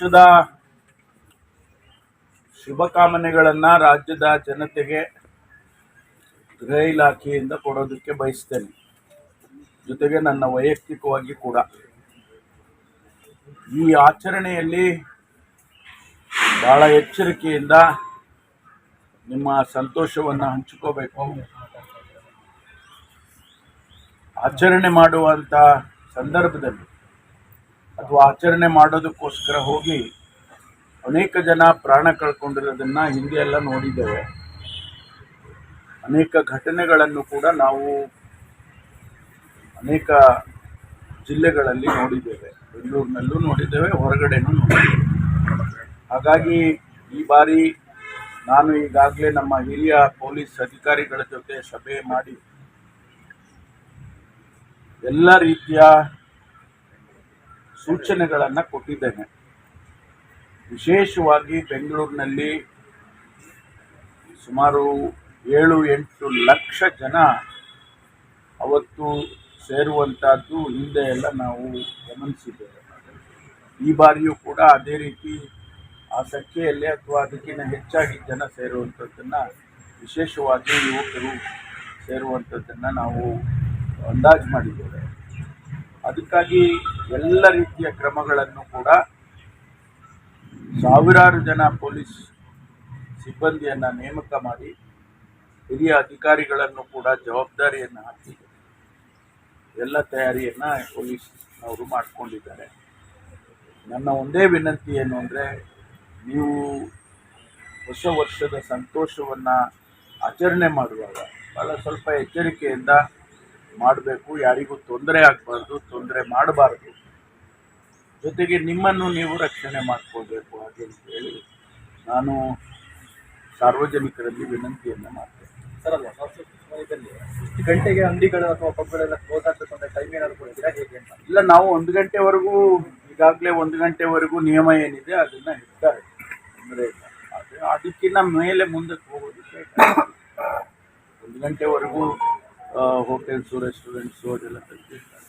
ವರ್ಷದ ಶುಭಕಾಮನೆಗಳನ್ನು ರಾಜ್ಯದ ಜನತೆಗೆ ಗೃಹ ಇಲಾಖೆಯಿಂದ ಕೊಡೋದಕ್ಕೆ ಬಯಸ್ತೇನೆ. ಜೊತೆಗೆ ನನ್ನ ವೈಯಕ್ತಿಕವಾಗಿ ಕೂಡ. ಈ ಆಚರಣೆಯಲ್ಲಿ ಬಹಳ ಎಚ್ಚರಿಕೆಯಿಂದ ನಿಮ್ಮ ಸಂತೋಷವನ್ನು ಹಂಚಿಕೋಬೇಕು. ಆಚರಣೆ ಮಾಡುವಂಥ ಸಂದರ್ಭದಲ್ಲಿ ಅಥವಾ ಆಚರಣೆ ಮಾಡೋದಕ್ಕೋಸ್ಕರ ಹೋಗಿ ಅನೇಕ ಜನ ಪ್ರಾಣ ಕಳ್ಕೊಂಡಿರೋದನ್ನು ಹಿಂದೆ ಎಲ್ಲ ನೋಡಿದ್ದೇವೆ. ಅನೇಕ ಘಟನೆಗಳನ್ನು ಕೂಡ ನಾವು ಅನೇಕ ಜಿಲ್ಲೆಗಳಲ್ಲಿ ನೋಡಿದ್ದೇವೆ. ಬೆಂಗಳೂರಿನಲ್ಲೂ ನೋಡಿದ್ದೇವೆ, ಹೊರಗಡೆನೂ ನೋಡಿದ್ದೇವೆ. ಹಾಗಾಗಿ ಈ ಬಾರಿ ನಾನು ಈಗಾಗಲೇ ನಮ್ಮ ಹಿರಿಯ ಪೊಲೀಸ್ ಅಧಿಕಾರಿಗಳ ಜೊತೆ ಸಭೆ ಮಾಡಿ ಎಲ್ಲ ರೀತಿಯ ಸೂಚನೆಗಳನ್ನು ಕೊಟ್ಟಿದ್ದೇನೆ. ವಿಶೇಷವಾಗಿ ಬೆಂಗಳೂರಿನಲ್ಲಿ ಸುಮಾರು ಏಳು ಎಂಟು ಲಕ್ಷ ಜನ ಅವತ್ತು ಸೇರುವಂತಹದ್ದು ಹಿಂದೆ ಎಲ್ಲ ನಾವು ಗಮನಿಸಿದ್ದೇವೆ. ಈ ಬಾರಿಯೂ ಕೂಡ ಅದೇ ರೀತಿ ಆ ಸಂಖ್ಯೆಯಲ್ಲಿ ಅಥವಾ ಅದಕ್ಕಿಂತ ಹೆಚ್ಚಾಗಿ ಜನ ಸೇರುವಂಥದ್ದನ್ನು ವಿಶೇಷವಾಗಿ ಯುವಕರು ಸೇರುವಂಥದ್ದನ್ನು ನಾವು ಅಂದಾಜು ಮಾಡಿದ್ದೇವೆ. ಅದಕ್ಕಾಗಿ ಎಲ್ಲ ರೀತಿಯ ಕ್ರಮಗಳನ್ನು ಕೂಡ ಸಾವಿರಾರು ಜನ ಪೊಲೀಸ್ ಸಿಬ್ಬಂದಿಯನ್ನು ನೇಮಕ ಮಾಡಿ ಹಿರಿಯ ಅಧಿಕಾರಿಗಳನ್ನು ಕೂಡ ಜವಾಬ್ದಾರಿಯನ್ನು ಹಾಕಿ ಎಲ್ಲ ತಯಾರಿಯನ್ನು ಪೊಲೀಸ್ನವರು ಮಾಡಿಕೊಂಡಿದ್ದಾರೆ. ನನ್ನ ಒಂದೇ ವಿನಂತಿ ಏನು ಅಂದರೆ, ನೀವು ಹೊಸ ವರ್ಷದ ಸಂತೋಷವನ್ನು ಆಚರಣೆ ಮಾಡುವಾಗ ಭಾಳ ಸ್ವಲ್ಪ ಎಚ್ಚರಿಕೆಯಿಂದ ಮಾಡಬೇಕು. ಯಾರಿಗೂ ತೊಂದರೆ ಆಗಬಾರ್ದು, ತೊಂದರೆ ಮಾಡಬಾರ್ದು. ಜೊತೆಗೆ ನಿಮ್ಮನ್ನು ನೀವು ರಕ್ಷಣೆ ಮಾಡ್ಕೋಬೇಕು ಹಾಗೆ ಅಂತ ಹೇಳಿ ನಾನು ಸಾರ್ವಜನಿಕರಲ್ಲಿ ವಿನಂತಿಯನ್ನು ಮಾಡ್ತೇನೆ. ಸರ್ ಅಲ್ಲ ಸಮಯದಲ್ಲಿ ಇಷ್ಟು ಗಂಟೆಗೆ ಅಂಗಡಿಗಳು ಅಥವಾ ಪಬ್ಗಳೆಲ್ಲ ಕ್ಲೋಸ್ ಆಗ್ಬೇಕು ಟೈಮ್ ಏನಾದ್ರು ಕೊಡ್ತೀರಾ? ಹೇಗೆ ಅಂತ? ಇಲ್ಲ ನಾವು ಒಂದು ಗಂಟೆವರೆಗೂ ಈಗಾಗಲೇ ಒಂದು ಗಂಟೆವರೆಗೂ ನಿಯಮ ಏನಿದೆ ಅದನ್ನು ಇರ್ತಾರೆ ತೊಂದರೆ ಇಲ್ಲ. ಅದು ಅದಕ್ಕಿಂತ ಮೇಲೆ ಮುಂದಕ್ಕೆ ಹೋಗೋದಕ್ಕೆ ಒಂದು ಗಂಟೆವರೆಗೂ ಹೋಟೆಲ್ಸು ರೆಸ್ಟೋರೆಂಟ್ಸು ಅದೆಲ್ಲ ತೆಗ್ದಿರ್ತಾರೆ.